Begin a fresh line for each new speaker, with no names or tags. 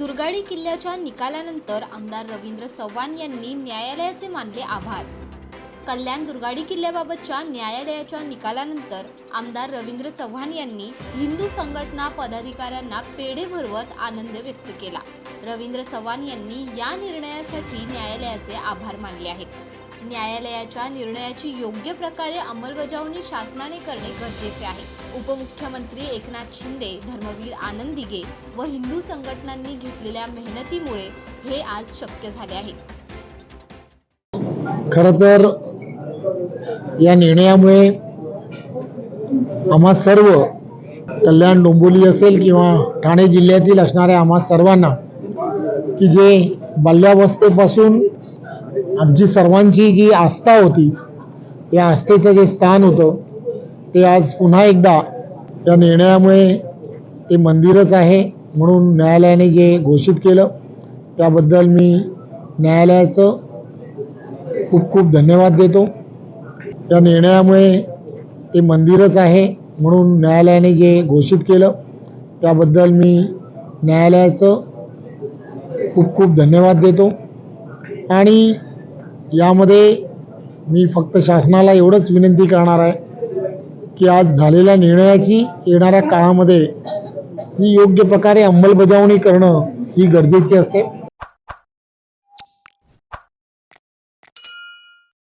दुर्गाडी किल्ल्याच्या निकालानंतर आमदार रवींद्र चव्हाण यांनी न्यायालयाचे मानले आभार. कल्याण दुर्गाडी किल्ल्याबाबतच्या न्यायालयाच्या निकालानंतर आमदार रवींद्र चव्हाण यांनी हिंदू संघटना पदाधिकाऱ्यांना पेढे भरवत आनंद व्यक्त केला. रवींद्र चव्हाण यांनी या निर्णयासाठी न्यायालयाचे आभार मानले आहेत. न्यायालयाच्या निर्णयाची योग्य प्रकारे अंमलबजावणी शासनाने करणे गरजेचे आहे. उपमुख्यमंत्री एकनाथ शिंदे धर्मवीर आनंद दिघे व हिंदू संघटनांनी घेतलेल्या मेहनतीमुळे हे आज शक्य झाले आहे.
खर तर या निर्णयामुळे आम्हा सर्व कल्याण डोंबोली असेल किंवा ठाणे जिल्ह्यातील असणाऱ्या आम्हा सर्वांना की जे बाल्यावस्थेपासून आमची सर्वांची जी आस्था होती या आस्थेचं जे स्थान होतं ते आज पुन्हा एकदा या निर्णयामुळे ते मंदिरच आहे म्हणून न्यायालयाने जे घोषित केलं त्याबद्दल मी न्यायालयाचं खूप खूप धन्यवाद देतो. या निर्णयामुळे ते मंदिरच आहे म्हणून न्यायालयाने जे घोषित केलं त्याबद्दल मी न्यायालयाचं खूप खूप धन्यवाद देतो. आणि यामध्ये मी फक्त शासनाला एवढंच विनंती करणार आहे की आज झालेल्या निर्णयाची येणाऱ्या काळामध्ये ही योग्य प्रकारे अंमलबजावणी करणं ही गरजेची असते.